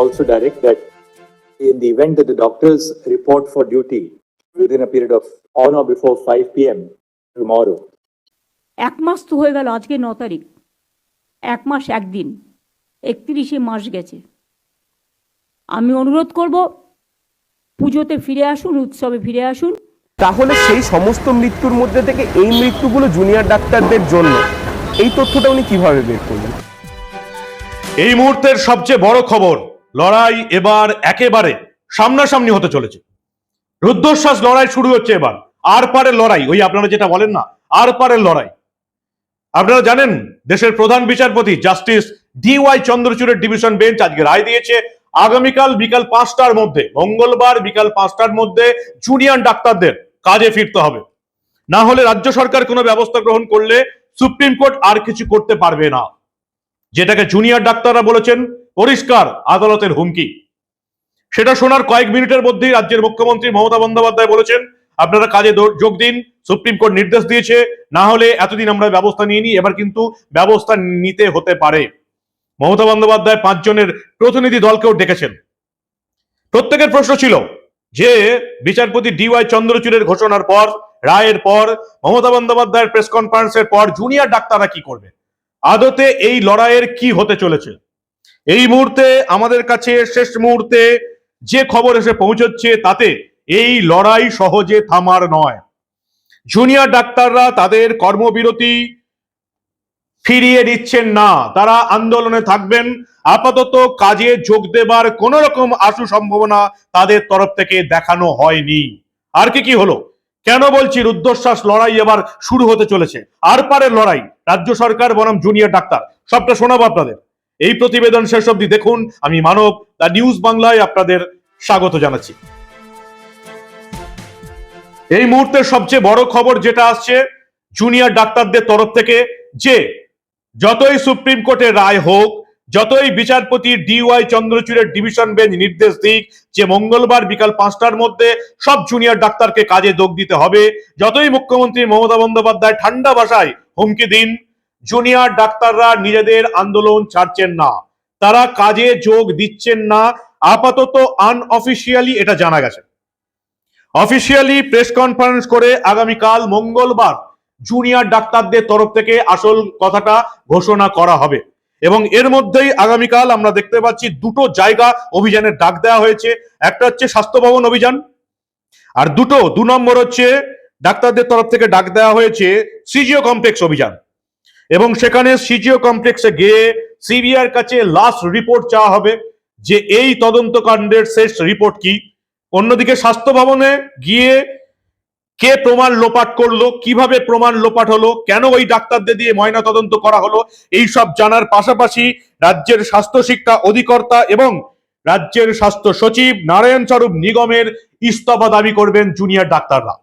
Also direct that in the event that the doctors report for duty within a period of on or before 5 p.m. tomorrow, এক মাস তো হয়ে গেল আজকে ন তারিখ। এক মাস একদিন। একত্রিশে মাস গেছে। আমি অনুরোধ করব পুজোতে ফিরে আসুন উৎসবে ফিরে আসুন। তাহলে সেই সমস্ত মৃত্যুর মধ্যে থেকে এই মৃত্যুগুলো জুনিয়র ডাক্তারদের জন্য এই তথ্যটা উনি কীভাবে বের করলেন? এই মুহূর্তের সবচেয়ে বড় খবর লড়াই এবার একেবারে সামনাসামনি হতে চলেছে। রুদ্ধশ্বাস লড়াই শুরু হচ্ছে এবার। আর পারের লড়াই, ওই আপনারা যেটা বলেন না, আর পারের লড়াই। আপনারা জানেন, দেশের প্রধান বিচারপতি জাস্টিস ডি ওয়াই চন্দ্রচূড়ের ডিভিশন বেঞ্চ আজকে রায় দিয়েছে। আগামীকাল বিকাল পাঁচটার মধ্যে, মঙ্গলবার বিকাল পাঁচটার মধ্যে জুনিয়র ডাক্তারদের কাজে ফিরতে হবে। না হলে রাজ্য সরকার কোনো ব্যবস্থা গ্রহণ করলে সুপ্রিম কোর্ট আর কিছু করতে পারবে না। যেটাকে জুনিয়র ডাক্তাররা বলেছেন পরিষ্কার আদালতের হুমকি। সেটা শোনার কয়েক মিনিটের মধ্যেই রাজ্যের মুখ্যমন্ত্রী মমতা বন্দ্যোপাধ্যায় বলেছেন, আপনারা কাজে যোগ দিন, সুপ্রিম কোর্ট নির্দেশ দিয়েছে, না হলে এতদিন আমরা ব্যবস্থা নিয়ে নিই এবার কিন্তু ব্যবস্থা নিতে হতে পারে। মমতা বন্দ্যোপাধ্যায় পাঁচজনের প্রতিনিধি দলকেও ডেকেছেন। প্রত্যেকের প্রশ্ন ছিল যে, বিচারপতি ডিওয়াই চন্দ্রচূড়ের ঘোষণার পর, রায়ের পর, মমতা বন্দ্যোপাধ্যায়ের প্রেস কনফারেন্সের পর, জুনিয়র ডাক্তাররা কি করবে? আদতে এই লড়াইয়ের কি হতে চলেছে? এই মুহূর্তে আমাদের কাছে শেষ মুহূর্তে যে খবর এসে পৌঁছচ্ছে তাতে এই লড়াই সহজে থামার নয়। জুনিয়র ডাক্তাররা তাদের কর্মবিরতি ফিরিয়ে দিচ্ছেন না। তারা আন্দোলনে থাকবেন। আপাতত কাজে যোগ দেবার কোন রকম আশু সম্ভাবনা তাদের তরফ থেকে দেখানো হয়নি। আর কি কি হলো? কেন বলছি রুদ্ধশ্বাস লড়াই এবার শুরু হতে চলেছে? আর পারের লড়াই? রাজ্য সরকার বনাম জুনিয়র ডাক্তার। সবটা শোনাবো আপনাদের। এই প্রতিবেদন শেষ অবধি দেখুন। আমি মানব, দা নিউজ বাংলায় আপনাদের স্বাগত জানাচ্ছি। এই মুহূর্তের সবচেয়ে বড় খবর যেটা আসছে জুনিয়র ডাক্তারদের তরফ থেকে যে, যতই সুপ্রিম কোর্টের রায় হোক, যতই বিচারপতি ডিওয়াই চন্দ্রচূড়ের ডিভিশন বেঞ্চ নির্দেশ দিক যে মঙ্গলবার বিকাল পাঁচটার মধ্যে সব জুনিয়র ডাক্তারকে কাজে যোগ দিতে হবে, যতই মুখ্যমন্ত্রী মমতা বন্দ্যোপাধ্যায় ঠান্ডা ভাষায় হুমকি দিন জুনিয়র ডাক্তাররা নিজেদের আন্দোলন ছাড়ছেন না। তারা কাজে যোগ দিচ্ছেন না। আপাতত আনঅফিসিয়ালি এটা জানা গেছে। অফিসিয়ালি প্রেস কনফারেন্স করে আগামীকাল মঙ্গলবার জুনিয়র ডাক্তারদের তরফ থেকে আসল কথাটা ঘোষণা করা হবে। এবং এর মধ্যেই আগামীকাল আমরা দেখতে পাচ্ছি দুটো জায়গা অভিযানের ডাক দেওয়া হয়েছে। একটা হচ্ছে স্বাস্থ্য ভবন অভিযান, আর দুটো, দু নম্বর হচ্ছে ডাক্তারদের তরফ থেকে ডাক দেওয়া হয়েছে সিজিও কমপ্লেক্স অভিযান। এবং সেখানে সিজিও কমপ্লেক্সে গিয়ে সিবিআর কাছে লাস্ট রিপোর্ট চাওয়া হবে যে এই তদন্তকাণ্ডের শেষ রিপোর্ট কি। অন্যদিকে স্বাস্থ্য ভবনে গিয়ে কে প্রমাণ লোপাট করল, কীভাবে প্রমাণ লোপাট হলো, কেন ওই ডাক্তারদের দিয়ে ময়না তদন্ত করা হলো, এই সব জানার পাশাপাশি রাজ্যের স্বাস্থ্য শিক্ষা অধিকর্তা এবং রাজ্যের স্বাস্থ্য সচিব নারায়ণ স্বরূপ নিগমের ইস্তফা দাবি করবেন জুনিয়র ডাক্তাররা।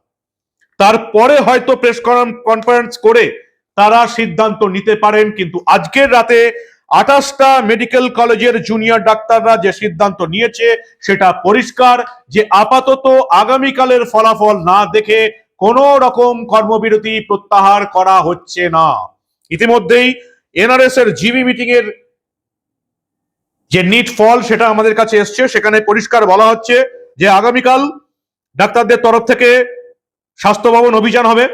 তারপরে হয়তো প্রেস কনফারেন্স করে তারা সিদ্ধান্ত নিতে পারেন, কিন্তু আজকের রাতে আঠাশটা মেডিকেল কলেজের জুনিয়র ডাক্তাররা যে সিদ্ধান্ত নিয়েছে সেটা পরিষ্কার, যে আপাতত আগামীকালের ফলাফল না দেখে কোনো রকম কর্মবিরতি প্রত্যাহার করা হচ্ছে না। ইতিমধ্যেই এনআরএস এর জিবি মিটিং এর যে নিট ফল সেটা আমাদের কাছে এসছে, সেখানে পরিষ্কার বলা হচ্ছে যে আগামীকাল ডাক্তারদের তরফ থেকে স্বাস্থ্য ভবন অভিযান হবে।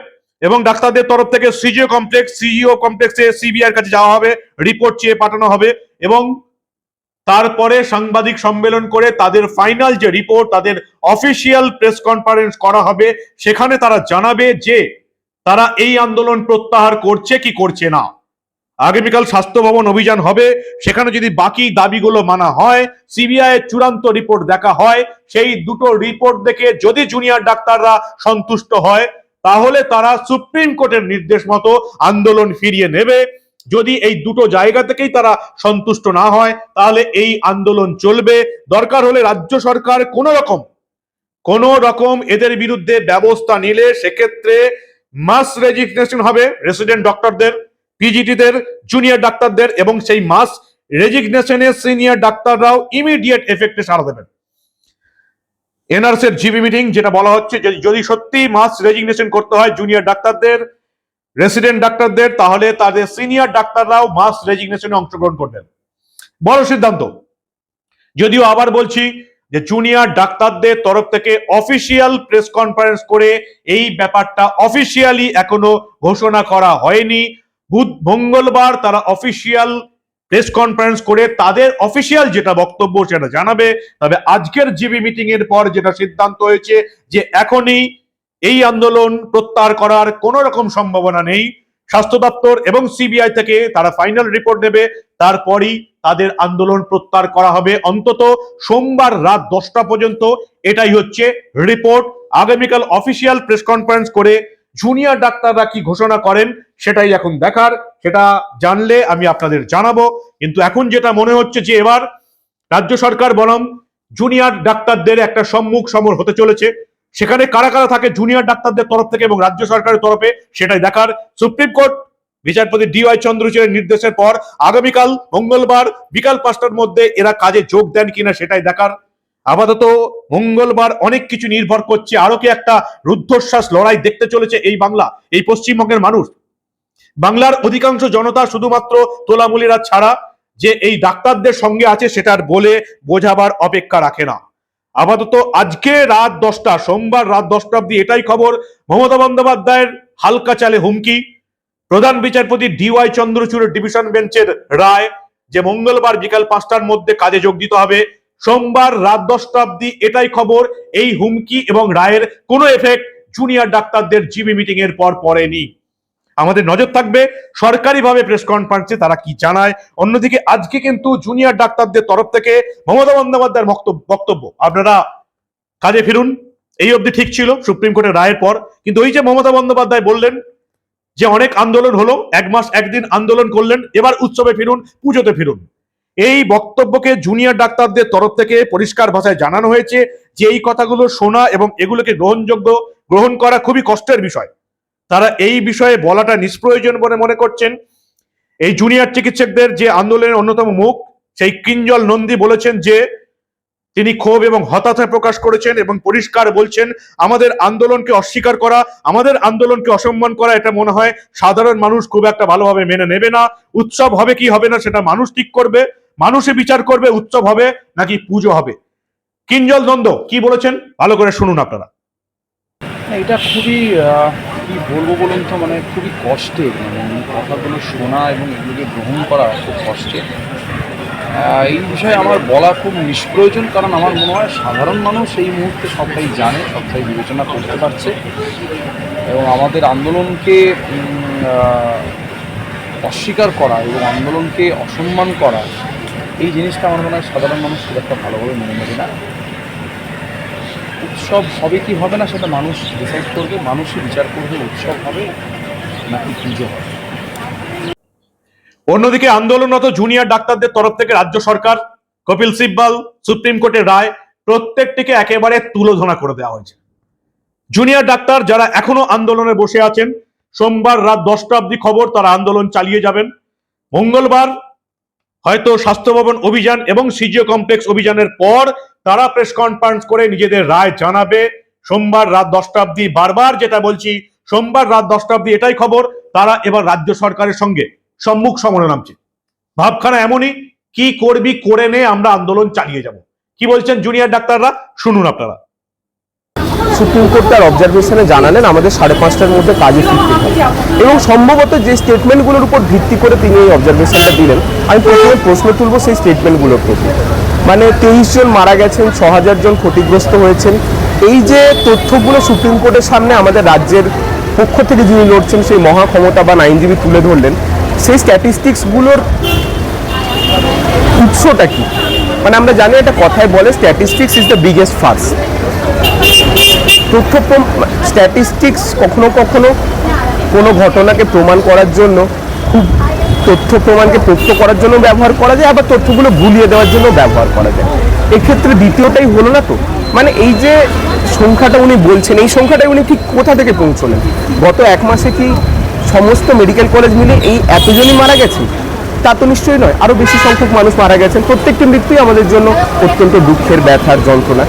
এবং ডাক্তারদের তরফ থেকে সিজিও কমপ্লেক্স সিজিও কমপ্লেক্সে সিবিআর কাছে যাওয়া হবে, রিপোর্ট চেয়ে পাঠানো হবে এবং তারপরে সাংবাদিক সম্মেলন করে তাদের ফাইনাল যে রিপোর্ট, তাদের অফিসিয়াল প্রেস কনফারেন্স করা হবে, সেখানে তারা জানাবে যে তারা এই আন্দোলন প্রত্যাহার করছে কি করছে না। আগামীকাল স্বাস্থ্য ভবন অভিযান হবে, সেখানে যদি বাকি দাবিগুলো মানা হয় সিবিআই এর চূড়ান্ত রিপোর্ট দেখা হয়, সেই দুটো রিপোর্ট দেখে যদি জুনিয়র ডাক্তাররা সন্তুষ্ট হয় তাহলে তারা সুপ্রিম কোর্টের নির্দেশ মতো আন্দোলন ফিরিয়ে নেবে। যদি এই দুটো জায়গা থেকেই তারা সন্তুষ্ট না হয়, তাহলে এই আন্দোলন চলবে। দরকার হলে রাজ্য সরকার কোন রকম কোন রকম এদের বিরুদ্ধে ব্যবস্থা নিলে সেক্ষেত্রে মাস রেজিগনেশন হবে রেসিডেন্ট ডক্টরদের, পিজিটিদের, জুনিয়র ডাক্তারদের এবং সেই মাস রেজিগনেশনের সিনিয়র ডাক্তাররাও ইমিডিয়েট এফেক্টে সাড়া দেবেন। এনআরস এর জিবি মিটিং যেটা বলা হচ্ছে যদি সত্যি মাস রেজিগনেশন করতে হয় জুনিয়র ডাক্তারদের রেসিডেন্ট ডাক্তারদের, তাহলে তাদের সিনিয়র ডাক্তাররাও মাস রেজিগনেশনে অংশগ্রহণ করবেন। বড় সিদ্ধান্ত। যদিও আবার বলছি যে জুনিয়র ডাক্তারদের তরফ থেকে অফিসিয়াল প্রেস কনফারেন্স করে এই ব্যাপারটা অফিসিয়ালি এখনও ঘোষণা করা হয়নি। বুধ, মঙ্গলবার তারা অফিসিয়াল প্রেস কনফারেন্স করে তাদের অফিসিয়াল যেটা বক্তব্য সেটা জানাবে। তবে আজকের জিবি মিটিং এর পর যেটা সিদ্ধান্ত হয়েছে যে এখনই এই আন্দোলন প্রত্যাহার করার কোনো রকম সম্ভাবনা নেই। স্বাস্থ্য দপ্তর এবং সিবিআই থেকে তারা ফাইনাল রিপোর্ট দেবে তারপরই তাদের আন্দোলন প্রত্যাহার করা হবে। অন্তত সোমবার রাত দশটা পর্যন্ত এটাই হচ্ছে রিপোর্ট আগামীকাল অফিসিয়াল প্রেস কনফারেন্স করে জুনিয়র ডাক্তাররা কি ঘোষণা করেন সেটাই এখন দেখার, সেটা জানলে আমি আপনাদের জানাব। কিন্তু এখন যেটা মনে হচ্ছে যে এবার রাজ্য সরকার বনাম জুনিয়র ডাক্তারদের একটা সম্মুখ সমর হতে চলেছে। সেখানে কারা কারা থাকে জুনিয়র ডাক্তারদের তরফ থেকে এবং রাজ্য সরকারের তরফে সেটাই দেখার। সুপ্রিম কোর্ট বিচারপতি ডি ডিওয়াই চন্দ্রচূড়ের নির্দেশের পর আগামীকাল মঙ্গলবার বিকাল পাঁচটার মধ্যে এরা কাজে যোগ দেন কিনা সেটাই দেখার। আপাতত মঙ্গলবার অনেক কিছু নির্ভর করছে। আরও কি একটা রুদ্ধশ্বাস লড়াই দেখতে চলেছে এই বাংলা, এই পশ্চিমবঙ্গের মানুষ। বাংলার অধিকাংশ জনতা শুধুমাত্র তোলামুলিরা ছাড়া যে এই ডাক্তারদের সঙ্গে আছে সেটার বলে বোঝাবার অপেক্ষা রাখে না। আপাতত আজকে রাত দশটা, সোমবার রাত দশটা অব্দি এটাই খবর। মমতা বন্দ্যোপাধ্যায়ের হালকা চালে হুমকি। প্রধান বিচারপতি ডিওয়াই চন্দ্রচূড়ের ডিভিশন বেঞ্চের রায় যে মঙ্গলবার বিকাল পাঁচটার মধ্যে কাজে যোগ দিতে হবে। সোমবার রাত দশটা অব্দি এটাই খবর। এই হুমকি এবং রায়ের কোনো এফেক্ট জুনিয়র ডাক্তারদের জিবি মিটিং এর পর পড়েনি। আমাদের নজর থাকবে। সরকারিভাবে প্রেস কনফারেন্সে তারা কি জানায়? অন্যদিকে আজকে কিন্তু জুনিয়র ডাক্তারদের তরফ থেকে মমতা বন্দ্যোপাধ্যায়ের বক্তব্য। আপনারা কাজে ফিরুন। এই অবধি ঠিক ছিল, সুপ্রিম কোর্টের রায়ের পর। কিন্তু ওই যে মমতা বন্দ্যোপাধ্যায় বললেন যে অনেক আন্দোলন হলো, এক মাস একদিন আন্দোলন করলেন, এবার উৎসবে ফিরুন, পুজোতে ফিরুন। এই বক্তব্যকে জুনিয়র ডাক্তারদের তরফ থেকে পরিষ্কার ভাষায় জানানো হয়েছে যে এই কথাগুলো শোনা এবং এগুলোকে গ্রহণযোগ্য, গ্রহণ করা খুবই কষ্টের বিষয়। তারা এই বিষয়ে বলাটা নিষ্প্রয়োজন বলে মনে করছেন। এই জুনিয়র চিকিৎসকদের যে আন্দোলনের অন্যতম মুখ, সেই কিঞ্জল নন্দী বলেছেন যে, তিনি ক্ষোভ এবং হতাশা প্রকাশ করেছেন এবং পরিষ্কার বলছেন, আমাদের আন্দোলনকে অস্বীকার করা, আমাদের আন্দোলনকে অসম্মান করা, এটা মনে হয় সাধারণ মানুষ খুব একটা ভালোভাবে মেনে নেবে না। উৎসব হবে কি হবে না সেটা মানুষ ঠিক করবে মানুষে বিচার করবে, উৎসব হবে নাকি পুজো হবে? কিঞ্জল দ্বন্দ্ব কি বলেছেন? ভালো করে শুনুন আপনারা। এটা খুবই কি বলব বলুন তো? মানে খুবই কষ্টের মানে কথাগুলো শোনা এবং এগুলোকে গ্রহণ করা খুব কষ্টের এই বিষয়ে আমার বলা খুব নিষ্প্রয়োজন, কারণ আমার মনে হয় সাধারণ মানুষ এই মুহূর্তে সবটাই জানে, সবটাই বিবেচনা করতে পারছে। এবং আমাদের আন্দোলনকে অস্বীকার করা এবং আন্দোলনকে অসম্মান করা, এই জিনিসটা আমার মনে হয় সাধারণ মানুষ খুব একটা ভালোভাবে মেনে নেবে না। উৎসব হবে কি হবে না সেটা মানুষ ডিসাইড করবে, মানুষই বিচার করবে উৎসব হবে নাকি পুজো হবে। অন্যদিকে আন্দোলনরত জুনিয়র ডাক্তারদের তরফ থেকে রাজ্য সরকার, কপিল সিব্বাল, সুপ্রিম কোর্টের রায়, প্রত্যেকটিকে একেবারে তুলোধনা করে দেওয়া হয়েছে। জুনিয়র ডাক্তার যারা এখনও আন্দোলনে বসে আছেন, সোমবার রাত দশটা অব্দি খবর, তারা আন্দোলন চালিয়ে যাবেন। মঙ্গলবার হয়তো স্বাস্থ্য ভবন অভিযান এবং সিজিও কমপ্লেক্স অভিযানের পর তারা প্রেস কনফারেন্স করে নিজেদের রায় জানাবে। সোমবার রাত দশটা অব্দি বারবার যেটা বলছি, সোমবার রাত দশটা অব্দি এটাই খবর। তারা এবার রাজ্য সরকারের সঙ্গে সম্মুখ সমরে নামছে। ভাবখানা এমনই, কি করবি, করে নে, আমরা আন্দোলন চালিয়ে যাব। কি বলছেন জুনিয়র ডাক্তাররা? শুনুন আপনারা। সুপ্রিম কোর্ট তার অবজারভেশনে জানালেন, আমাদের সাড়ে পাঁচটার মধ্যে কাজে ফিরতে হবে। এবং সম্ভবত যে স্টেটমেন্টগুলোর উপর ভিত্তি করে তিনি এই অবজারভেশনটা দিলেন, আমি প্রথমে প্রশ্ন তুলব সেই স্টেটমেন্টগুলোর প্রতি। মানে তেইশ জন মারা গেছেন, ছ জন ক্ষতিগ্রস্ত হয়েছেন। এই যে তথ্যগুলো সুপ্রিম কোর্টের সামনে আমাদের রাজ্যের পক্ষ থেকে যিনি লড়ছেন, সেই মহা ক্ষমতা বা আইনজীবী তুলে ধরলেন, সেই স্ট্যাটিস্টিক্সগুলোর উৎসটা কি? মানে আমরা জানি একটা কথায় বলে statistics is the biggest farce তথ্য স্ট্যাটিস্টিক্স কখনো কখনো কোনো ঘটনাকে প্রমাণ করার জন্য খুব তথ্য প্রমাণকে তথ্য করার জন্য ব্যবহার করা যায়, আবার তথ্যগুলো ভুলিয়ে দেওয়ার জন্য ব্যবহার করা যায়। এক্ষেত্রে দ্বিতীয়টাই হলো না তো? মানে এই যে সংখ্যাটা উনি বলছেন, এই সংখ্যাটাই উনি ঠিক কোথা থেকে পৌঁছলেন? গত এক মাসে কি সমস্ত মেডিকেল কলেজ মিলে এই এতজনই মারা গেছে তা তো নিশ্চয়ই নয় আরও বেশি সংখ্যক মানুষ মারা গেছেন। প্রত্যেকটি মৃত্যুই আমাদের জন্য অত্যন্ত দুঃখের ব্যথার যন্ত্রণা।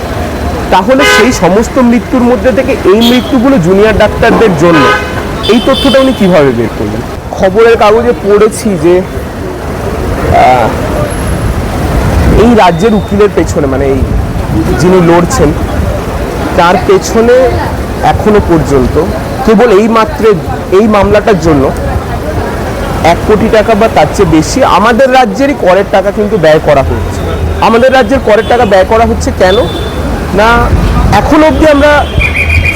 তাহলে সেই সমস্ত মৃত্যুর মধ্যে থেকে এই মৃত্যুগুলো জুনিয়র ডাক্তারদের জন্য, এই তথ্যটা উনি কীভাবে বের করলেন? খবরের কাগজে পড়েছি যে এই রাজ্যের উকিলের পেছনে মানে এই যিনি লড়ছেন, তার পেছনে এখনও পর্যন্ত কেবল এই মাত্রে এই মামলাটার জন্য এক কোটি টাকা বা তার চেয়ে বেশি আমাদের রাজ্যেরই করের টাকা কিন্তু ব্যয় করা হচ্ছে। আমাদের রাজ্যের করের টাকা ব্যয় করা হচ্ছে কেন? না, এখন অবধি আমরা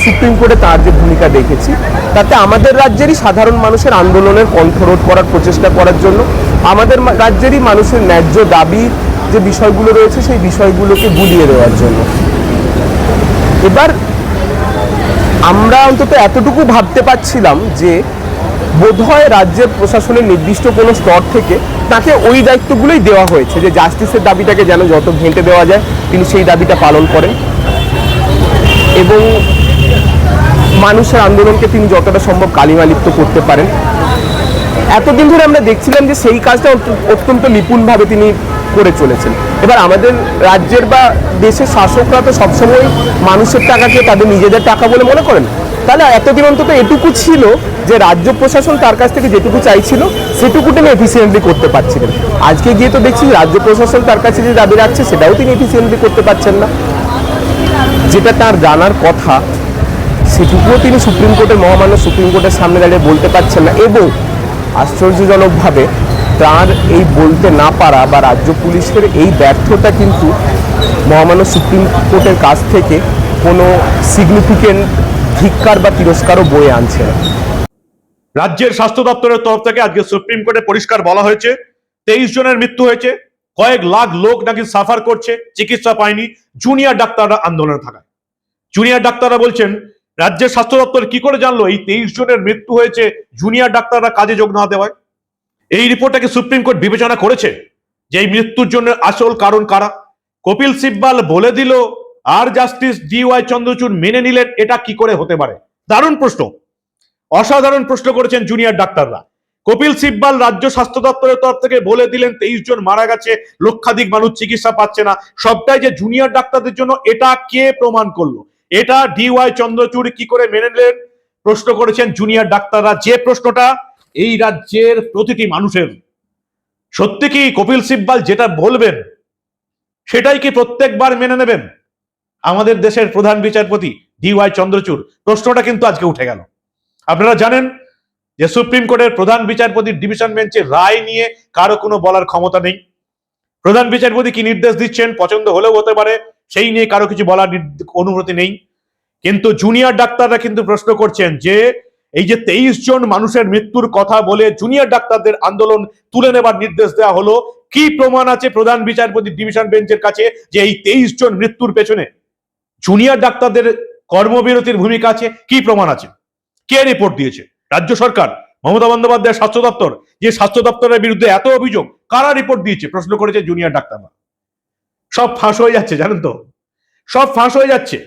সুপ্রিম কোর্টে তার যে ভূমিকা দেখেছি, তাতে আমাদের রাজ্যেরই সাধারণ মানুষের আন্দোলনের কণ্ঠরোধ করার প্রচেষ্টা করার জন্য, আমাদের রাজ্যেরই মানুষের ন্যায্য দাবি যে বিষয়গুলো রয়েছে, সেই বিষয়গুলোকে গুলিয়ে দেওয়ার জন্য। এবার আমরা অন্তত এতটুকু ভাবতে পারছিলাম যে বোধহয় রাজ্যের প্রশাসনের নির্দিষ্ট কোনো স্তর থেকে তাকে ওই দায়িত্বগুলোই দেওয়া হয়েছে যে জাস্টিসের দাবিটাকে যেন যত ঘেঁটে দেওয়া যায়, তিনি সেই দাবিটা পালন করেন। এবং মানুষের আন্দোলনকে তিনি যতটা সম্ভব কালিমালিপ্ত করতে পারেন। এতদিন ধরে আমরা দেখছিলাম যে সেই কাজটা অত্যন্ত নিপুণভাবে তিনি করে চলেছেন। এবার আমাদের রাজ্যের বা দেশের শাসকরা তো সবসময় মানুষের টাকাকে তাদের নিজেদের টাকা বলে মনে করেন। তাহলে এতদিন অন্তত এটুকু ছিল যে রাজ্য প্রশাসন তার কাছ থেকে যেটুকু চাইছিল, সেটুকু তিনি এফিসিয়েন্টলি করতে পারছিলেন। আজকে গিয়ে তো দেখছি রাজ্য প্রশাসন তার কাছে যে দাবি রাখছে, সেটাও তিনি এফিসিয়েন্টলি করতে পারছেন না। যেটা তার জানার কথা সেটুকুও তিনি সুপ্রিম কোর্টের মহামান্য সুপ্রিম কোর্টের সামনে দাঁড়িয়ে বলতে পারছেন না এবং আশ্চর্যজনকভাবে তার এই বলতে না পারা বা রাজ্য পুলিশের এই ব্যর্থতা কিন্তু মহামান্য সুপ্রিম কোর্টের কাছ থেকে কোনো সিগনিফিকেন্ট ধিক্কার বা তিরস্কারও বয়ে আনছে না। রাজ্যের স্বাস্থ্য দপ্তরের তরফ থেকে আজকে সুপ্রিম কোর্টে পরিষ্কার বলা হয়েছে, তেইশ জনের মৃত্যু হয়েছে, কয়েক লাখ লোক নাকি সাফার করছে, চিকিৎসা পায়নি, জুনিয়র ডাক্তাররা আন্দোলনে থাকায়। জুনিয়র ডাক্তাররা বলছেন রাজ্যের স্বাস্থ্য দপ্তর কি করে জানলো? এই তেইশ জনের মৃত্যু হয়েছে জুনিয়র ডাক্তাররা কাজে যোগ না দেওয়ায়। এই রিপোর্টটাকে সুপ্রিম কোর্ট বিবেচনা করেছে যে এই মৃত্যুর জন্য আসল কারণ কারা? কপিল সিব্বাল বলে দিল, আর জাস্টিস ডি ওয়াই চন্দ্রচূড় মেনে নিলেন, এটা কি করে হতে পারে? দারুণ প্রশ্ন। অসাধারণ প্রশ্ন করেছেন জুনিয়র ডাক্তাররা। কপিল সিব্বাল রাজ্য স্বাস্থ্য দপ্তরের তরফ থেকে বলে দিলেন, তেইশ জন মারা গেছে, লক্ষাধিক মানুষ চিকিৎসা পাচ্ছে না। সবটাই যে জুনিয়র ডাক্তারদের জন্য, এটা কে প্রমাণ করল? এটা ডিওয়াই চন্দ্রচূড় কি করে মেনে নিলেন? প্রশ্ন করেছেন জুনিয়র ডাক্তাররা। যে প্রশ্নটা এই রাজ্যের প্রতিটি মানুষের। সত্যি কি কপিল সিব্বাল যেটা বলবেন, সেটাই কি প্রত্যেকবার মেনে নেবেন? আমাদের দেশের প্রধান বিচারপতি ডিওয়াই চন্দ্রচূড়। প্রশ্নটা কিন্তু আজকে উঠে গেল। আপনারা জানেন যে সুপ্রিম কোর্টের প্রধান বিচারপতির ডিভিশন বেঞ্চের রায় নিয়ে কারও কোনো বলার ক্ষমতা নেই। প্রধান বিচারপতি কি নির্দেশ দিচ্ছেন? পছন্দ হলেও হতে পারে। সেই নিয়ে কারও কিছু বলার অনুমতি নেই। কিন্তু জুনিয়র ডাক্তাররা কিন্তু প্রশ্ন করছেন যে, এই যে তেইশ জন মানুষের মৃত্যুর কথা বলে জুনিয়র ডাক্তারদের আন্দোলন তুলে নেবার নির্দেশ দেওয়া হলো, কি প্রমাণ আছে প্রধান বিচারপতি ডিভিশন বেঞ্চের কাছে যে এই তেইশ জন মৃত্যুর পেছনে জুনিয়র ডাক্তারদের কর্মবিরতির ভূমিকা আছে? কি প্রমাণ আছে? কে রিপোর্ট দিয়েছে? রাজ্য সরকার? মমতা বন্দ্যোপাধ্যায়ের স্বাস্থ্য দপ্তর? যে স্বাস্থ্য দপ্তরের বিরুদ্ধে এত অভিযোগ, কারা রিপোর্ট দিয়েছে? প্রশ্ন করেছে জুনিয়র ডাক্তাররা। সব ফাঁস হয়ে যাচ্ছে, জানেন তো? সব ফাঁস হয়ে যাচ্ছে।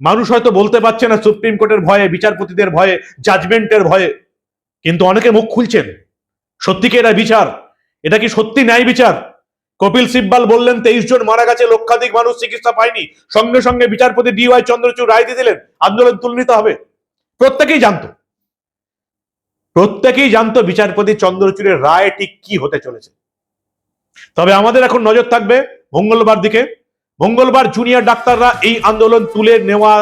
মানুষ হয়তো বলতে পারছে না সুপ্রিম কোর্টের ভয়ে, বিচারপতিদের ভয়ে জাজমেন্টের ভয়ে। কিন্তু অনেকে মুখ খুলছেন। সত্যি কি এটা বিচার? এটা কি সত্যি ন্যায় বিচার? কপিল সিব্বাল বললেন, তেইশ জন মারা গেছে, লক্ষাধিক মানুষ চিকিৎসা পায়নি। সঙ্গে সঙ্গে বিচারপতি ডিওয়াই চন্দ্রচূড় রায় দিয়ে দিলেন, আন্দোলন তুলে নিতে হবে। প্রত্যেকেই জানতো। প্রত্যেকেই জানতো বিচারপতি চন্দ্রচূড়ের রায় ঠিক কি হতে চলেছে। তবে আমাদের এখন নজর থাকবে মঙ্গলবার দিকে। মঙ্গলবার জুনিয়র ডাক্তাররা এই আন্দোলন তুলে নেওয়া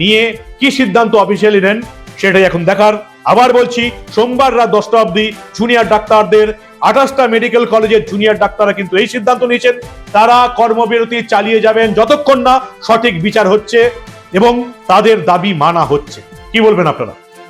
নিয়ে কি সিদ্ধান্ত অফিসিয়ালি নেন সেটাই এখন দেখার। আবার বলছি, সোমবার রাত দশটা অবধি জুনিয়র ডাক্তারদের আঠাশটা মেডিকেল কলেজের জুনিয়র ডাক্তাররা কিন্তু এই সিদ্ধান্ত নিয়েছেন। তারা কর্মবিরতি চালিয়ে যাবেন যতক্ষণ না সঠিক বিচার হচ্ছে এবং তাদের দাবি মানা হচ্ছে। কি বলবেন আপনারা?